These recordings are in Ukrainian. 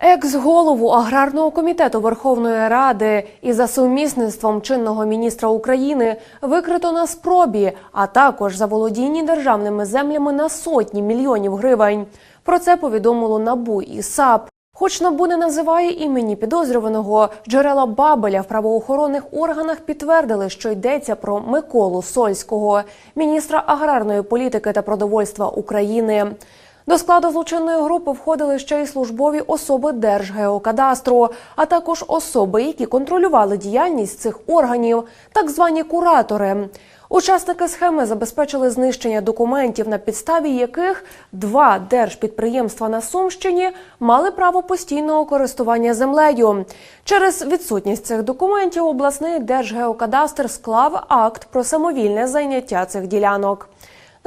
Екс-голову аграрного комітету Верховної Ради і за сумісництвом чинного міністра України викрито на спробі, а також за володіння державними землями на сотні мільйонів гривень. Про це повідомило НАБУ і САП. Хоч НАБУ не називає імені підозрюваного, джерела Бабеля в правоохоронних органах підтвердили, що йдеться про Миколу Сольського, міністра аграрної політики та продовольства України. До складу злочинної групи входили ще й службові особи Держгеокадастру, а також особи, які контролювали діяльність цих органів, так звані куратори. Учасники схеми забезпечили знищення документів, на підставі яких два держпідприємства на Сумщині мали право постійного користування землею. Через відсутність цих документів обласний держгеокадастр склав акт про самовільне зайняття цих ділянок.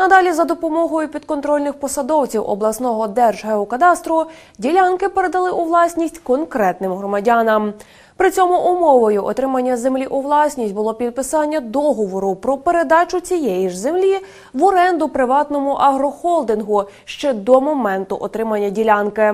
Надалі за допомогою підконтрольних посадовців обласного держгеокадастру ділянки передали у власність конкретним громадянам. При цьому умовою отримання землі у власність було підписання договору про передачу цієї ж землі в оренду приватному агрохолдингу ще до моменту отримання ділянки.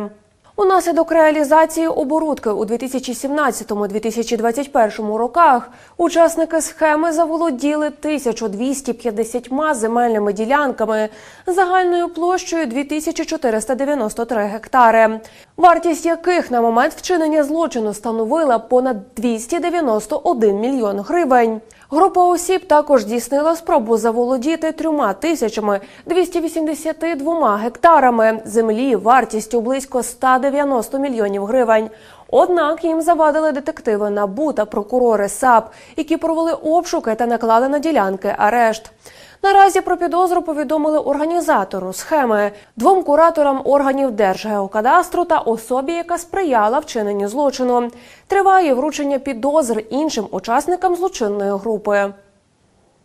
Унаслідок реалізації оборудки у 2017-2021 роках учасники схеми заволоділи 1250 земельними ділянками загальною площею 2493 гектари, вартість яких на момент вчинення злочину становила понад 291 мільйон гривень. Група осіб також здійснила спробу заволодіти трьома тисячами 282 гектарами землі вартістю близько 190 мільйонів гривень. Однак їм завадили детективи НАБУ та прокурори САП, які провели обшуки та наклали на ділянки арешт. Наразі про підозру повідомили організатору схеми, двом кураторам органів Держгеокадастру та особі, яка сприяла вчиненню злочину. Триває вручення підозр іншим учасникам злочинної групи.